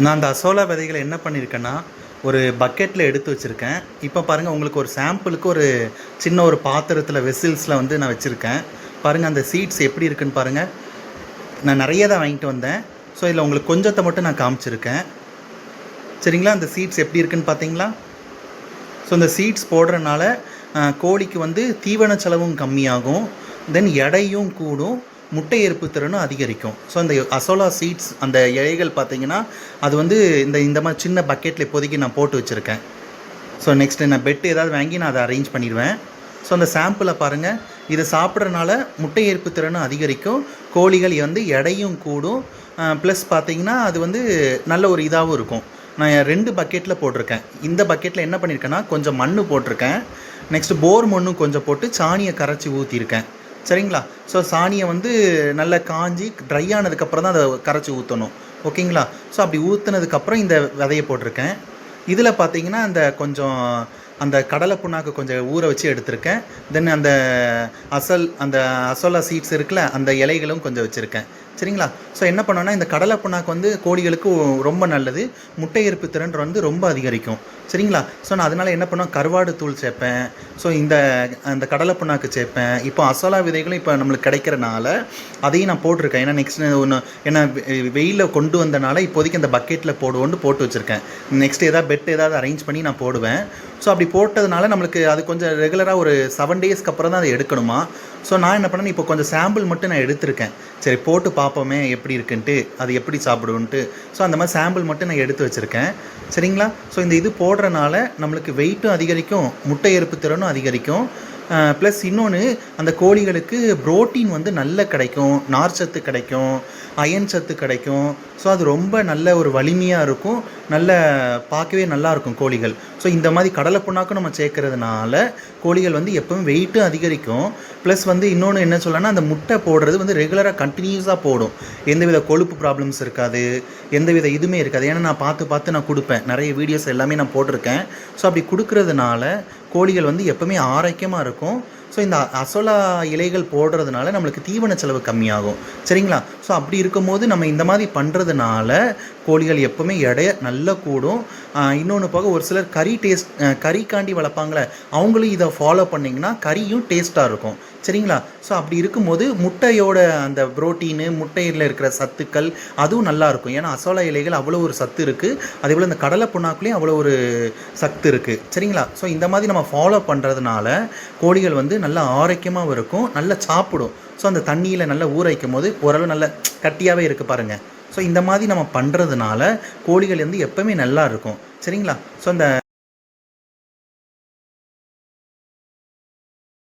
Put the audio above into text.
நான் அந்த அசோலா விதைகளை என்ன பண்ணியிருக்கேன்னா ஒரு பக்கெட்டில் எடுத்து வச்சுருக்கேன். இப்போ பாருங்கள் உங்களுக்கு ஒரு சாம்பிளுக்கு ஒரு சின்ன ஒரு பாத்திரத்தில் வெசில்ஸில் வந்து நான் வச்சுருக்கேன். பாருங்கள் அந்த சீட்ஸ் எப்படி இருக்குன்னு பாருங்கள் நான் நிறைய தான் வாங்கிட்டு வந்தேன். ஸோ இதில் உங்களுக்கு கொஞ்சத்தை மட்டும் நான் காமிச்சிருக்கேன். சரிங்களா? அந்த சீட்ஸ் எப்படி இருக்குன்னு பார்த்தீங்களா ஸோ இந்த சீட்ஸ் போடுறனால கோழிக்கு வந்து தீவன செலவும் கம்மியாகும். தென் எடையும் கூடும். முட்டை ஏற்பு திறனும் அதிகரிக்கும். ஸோ அந்த அசோலா சீட்ஸ் அந்த இலைகள் பார்த்தீங்கன்னா அது வந்து இந்த இந்த மாதிரி சின்ன பக்கெட்டில் இப்போதைக்கு நான் போட்டு வச்சுருக்கேன். ஸோ நெக்ஸ்ட்டு நான் பெட் ஏதாவது வாங்கி நான் அதை அரேஞ்ச் பண்ணிடுவேன். ஸோ அந்த சாம்பிளை பாருங்கள் இதை சாப்பிட்றனால முட்டை ஏற்பு திறனும் அதிகரிக்கும். கோழிகள் வந்து எடையும் கூடும். ப்ளஸ் பார்த்தீங்கன்னா அது வந்து நல்ல ஒரு இதாகவும் இருக்கும். நான் ரெண்டு பக்கெட்டில் போட்டிருக்கேன். இந்த பக்கெட்டில் என்ன பண்ணியிருக்கேன்னா கொஞ்சம் மண் போட்டிருக்கேன். நெக்ஸ்ட் போர் மண்ணும் கொஞ்சம் போட்டு சாணியை கரைச்சி ஊற்றிருக்கேன் சரிங்களா? ஸோ சாணியை வந்து நல்லா காஞ்சி ட்ரை ஆனதுக்கப்புறம் தான் அதை கரைச்சி ஊற்றணும் ஓகேங்களா? ஸோ அப்படி ஊற்றுனதுக்கப்புறம் இந்த விதையை போட்டிருக்கேன். இதில் பார்த்தீங்கன்னா அந்த கொஞ்சம் அந்த கடலை புண்ணாக்கு கொஞ்சம் ஊற வச்சு எடுத்திருக்கேன். தென் அந்த அசல் அந்த அசோலா சீட்ஸ் இருக்குல்ல அந்த இலைகளும் கொஞ்சம் வச்சுருக்கேன். சரிங்களா? ஸோ என்ன பண்ணோன்னா இந்த கடலை புண்ணாக்கு வந்து கோழிகளுக்கு ரொம்ப நல்லது. முட்டை எரிப்பு திறன் வந்து ரொம்ப அதிகரிக்கும். சரிங்களா? ஸோ நான் அதனால் என்ன பண்ணுவேன்? கருவாடு தூள் சேர்ப்பேன். ஸோ இந்த அந்த கடலை புண்ணாக்கு சேர்ப்பேன். இப்போ அசோலா விதைகளும் இப்போ நம்மளுக்கு கிடைக்கிறனால அதையும் நான் போட்டிருக்கேன். ஏன்னா நெக்ஸ்ட் ஒன்று ஏன்னா வெயிலில் கொண்டு வந்தனால இப்போதைக்கு அந்த பக்கெட்டில் போடுவோன்னு போட்டு வச்சுருக்கேன். நெக்ஸ்ட் ஏதாவது பெட் ஏதாவது அரேஞ்ச் பண்ணி நான் போடுவேன். ஸோ அப்படி போட்டதுனால நம்மளுக்கு அது கொஞ்சம் ரெகுலராக ஒரு செவன் டேஸ்க்கு அப்புறம் தான் அதை எடுக்கணுமா? ஸோ நான் என்ன பண்ணேன் இப்போ கொஞ்சம் சாம்பிள் மட்டும் நான் எடுத்திருக்கேன். சரி போட்டு பார்ப்போமே எப்படி இருக்குன்ட்டு அது எப்படி சாப்பிடுவோன்ட்டு. ஸோ அந்த மாதிரி சாம்பிள் மட்டும் நான் எடுத்து வச்சுருக்கேன். சரிங்களா? ஸோ இந்த இது போடுறனால நம்மளுக்கு வெயிட்டும் அதிகரிக்கும் முட்டை எருப்பு திறனும் அதிகரிக்கும். ப்ளஸ் இன்னொன்று அந்த கோழிகளுக்கு புரோட்டீன் வந்து நல்ல கிடைக்கும். நார்ச்சத்து கிடைக்கும் அயன் சத்து கிடைக்கும். ஸோ அது ரொம்ப நல்ல ஒரு வலிமையாக இருக்கும். நல்ல பார்க்கவே நல்லாயிருக்கும் கோழிகள். ஸோ இந்த மாதிரி கடலை புண்ணாக்கும் நம்ம சேர்க்கறதுனால கோழிகள் வந்து எப்பவும் வெயிட்டும் அதிகரிக்கும். ப்ளஸ் வந்து இன்னொன்று என்ன சொல்லலாம்னா அந்த முட்டை போடுறது வந்து ரெகுலராக கண்டினியூஸாக போடும். எந்தவித கொழுப்பு ப்ராப்ளம்ஸ் இருக்காது. எந்தவித இதுவுமே இருக்காது. ஏன்னா நான் பார்த்து பார்த்து நான் கொடுப்பேன். நிறைய வீடியோஸ் எல்லாமே நான் போட்டிருக்கேன். ஸோ அப்படி கொடுக்கறதுனால கோழிகள் வந்து எப்போவுமே ஆரோக்கியமாக இருக்கும். ஸோ இந்த அசோலா இலைகள் போடுறதுனால நம்மளுக்கு தீவன செலவு கம்மியாகும். சரிங்களா? ஸோ அப்படி இருக்கும்போது நம்ம இந்த மாதிரி பண்ணுறதுனால கோழிகள் எப்போவுமே எடைய நல்லா கூடும். இன்னொன்று போக ஒரு சிலர் கறி டேஸ்ட் கறிக்காண்டி வளர்ப்பாங்களே அவங்களும் இதை ஃபாலோ பண்ணிங்கன்னா கறியும் டேஸ்ட்டாக இருக்கும். சரிங்களா? ஸோ அப்படி இருக்கும்போது முட்டையோட அந்த புரோட்டீனு முட்டையில் இருக்கிற சத்துக்கள் அதுவும் நல்லாயிருக்கும் ஏன்னா அசோலா இலைகள் அவ்வளோ ஒரு சத்து இருக்குது அதே போல் இந்த கடலை புண்ணாக்குலேயும் அவ்வளோ ஒரு சத்து இருக்குது சரிங்களா? ஸோ இந்த மாதிரி நம்ம ஃபாலோ பண்ணுறதுனால கோழிகள் வந்து நல்லா ஆரோக்கியமாகவும் இருக்கும் நல்லா சாப்பிடும். ஸோ அந்த தண்ணியில் நல்லா ஊற வைக்கும் போது ஓரளவு நல்ல கட்டியாகவே இருக்குது பாருங்கள் ஸோ இந்த மாதிரி நம்ம பண்ணுறதுனால கோழிகள் வந்து எப்போவுமே நல்லா இருக்கும். சரிங்களா? ஸோ அந்த